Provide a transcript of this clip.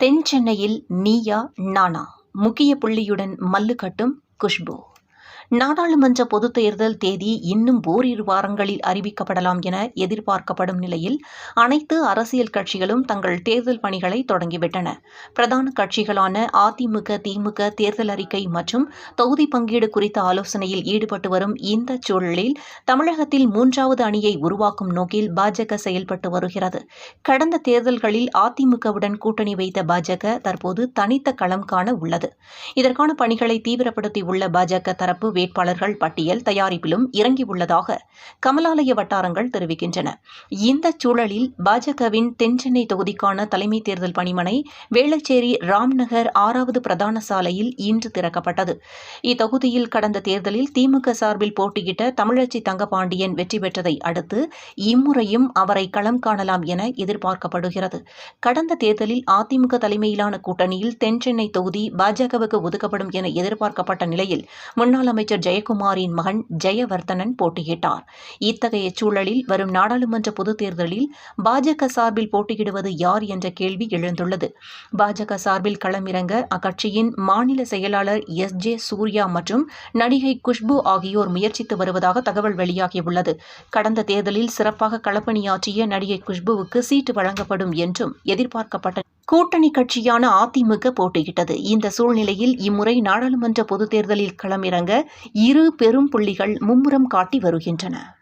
தென் சென்னையில் நீயா நானா? முக்கிய புள்ளியுடன் மல்லு கட்டும் குஷ்பு. நாடாளுமன்ற பொதுத் தேர்தல் தேதி இன்னும் ஓரிரு வாரங்களில் அறிவிக்கப்படலாம் என எதிர்பார்க்கப்படும் நிலையில் அனைத்து அரசியல் கட்சிகளும் தங்கள் தேர்தல் பணிகளை தொடங்கிவிட்டன. பிரதான கட்சிகளான அதிமுக திமுக தேர்தல் அறிக்கை மற்றும் தொகுதி பங்கீடு குறித்த ஆலோசனையில் ஈடுபட்டு வரும் இந்த சூழலில் தமிழகத்தில் மூன்றாவது அணியை உருவாக்கும் நோக்கில் பாஜக செயல்பட்டு வருகிறது. கடந்த தேர்தல்களில் அதிமுகவுடன் கூட்டணி வைத்த பாஜக தற்போது தனித்த களம் காண உள்ளது. இதற்கான பணிகளை தீவிரப்படுத்தியுள்ள பாஜக தரப்பு வேட்பாளர்கள் பட்டியல் தயாரிப்பிலும் இறங்கியுள்ளதாக கமலாலய வட்டாரங்கள் தெரிவிக்கின்றன. இந்த சூழலில் பாஜகவின் தென்சென்னை தொகுதிக்கான தலைமை தேர்தல் பணிமனை வேளச்சேரி ராம்நகர் ஆறாவது பிரதான சாலையில் இன்று திறக்கப்பட்டது. இத்தொகுதியில் கடந்த தேர்தலில் திமுக சார்பில் போட்டியிட்ட தமிழச்சி தங்கபாண்டியன் வெற்றி பெற்றதை அடுத்து இம்முறையும் அவரை களம் காணலாம் என எதிர்பார்க்கப்படுகிறது. கடந்த தேர்தலில் அதிமுக தலைமையிலான கூட்டணியில் தென்சென்னை தொகுதி பாஜகவுக்கு ஒதுக்கப்படும் என எதிர்பார்க்கப்பட்ட நிலையில் முன்னாள் அமைச்சர் அமைச்சர் ஜெயக்குமாரின் மகன் ஜெயவர்தனன் போட்டியிட்டார். இத்தகைய சூழலில் வரும் நாடாளுமன்ற பொதுத் தேர்தலில் பாஜக சார்பில் போட்டியிடுவது யார் என்ற கேள்வி எழுந்துள்ளது. பாஜக சார்பில் களமிறங்க அக்கட்சியின் மாநில செயலாளர் எஸ். ஜே. சூர்யா மற்றும் நடிகை குஷ்பு ஆகியோர் முயற்சித்து வருவதாக தகவல் வெளியாகியுள்ளது. கடந்த தேர்தலில் சிறப்பாக களப்பணியாற்றிய நடிகை குஷ்புவுக்கு சீட்டு வழங்கப்படும் என்றும் எதிர்பார்க்கப்பட்ட கூட்டணி கட்சியான அதிமுக போட்டியிட்டது. இந்த சூழ்நிலையில் இம்முறை நாடாளுமன்ற பொதுத் தேர்தலில் களமிறங்க இரு பெரும் புள்ளிகள் மும்முரம் காட்டி வருகின்றன.